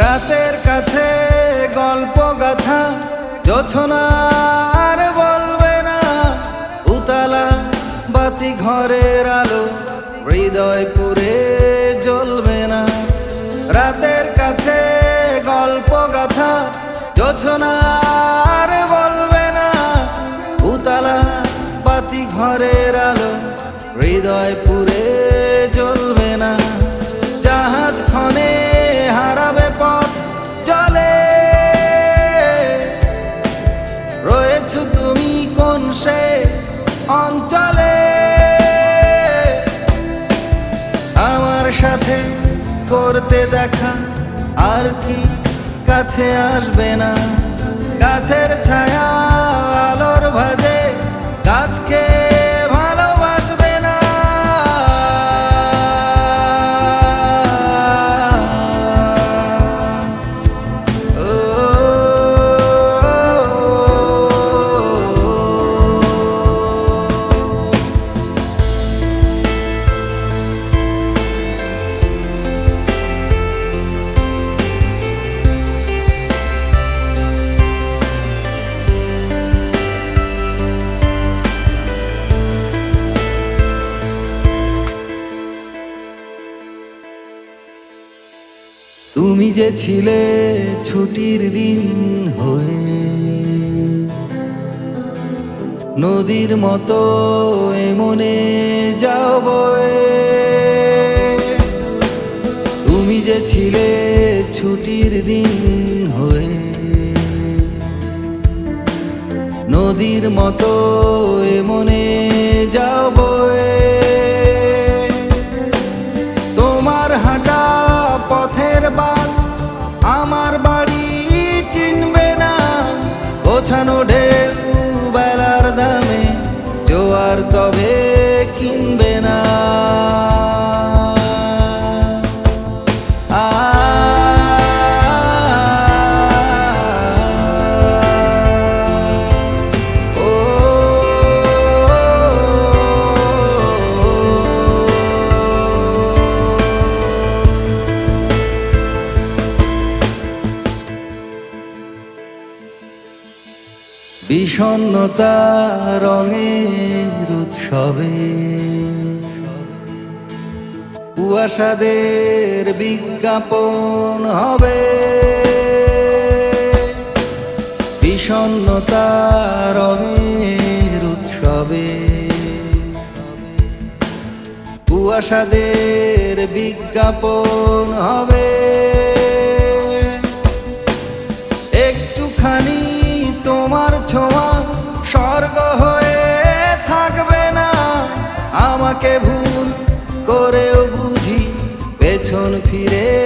রাতের কাছে গল্প গাথা জোছনার বলবে না। উতালা বাতি ঘরের আলো হৃদয় পুরে জ্বলবে না। রাতের কাছে গল্প গাথা জোছনার বলবে না। উতালা বাতি ঘরের আলো হৃদয় রয়েছ তুমি কোন সে অঞ্চলে? আমার সাথে করতে দেখা আর কি কাছে আসবে না? গাছের ছায়া আলোর ভাজে তুমি যে ছিলে ছুটির দিন হয়ে, নদীর মতো এমনে যাও তুমি যে ছিলে ছুটির দিন হয়ে, নদীর মতো এমনে যাও বয়ে। tobe বিষণ্নতা রঙের উৎসবে। কুয়াশাদের বিজ্ঞাপন হবে। বিষণ্নতা রঙের উৎসবে। কুয়াশাদের বিজ্ঞাপন হবে। তোমার ছোঁয়া স্বর্গ হয়ে থাকবে না। আমাকে ভুল করেও বুঝি পেছন ফিরে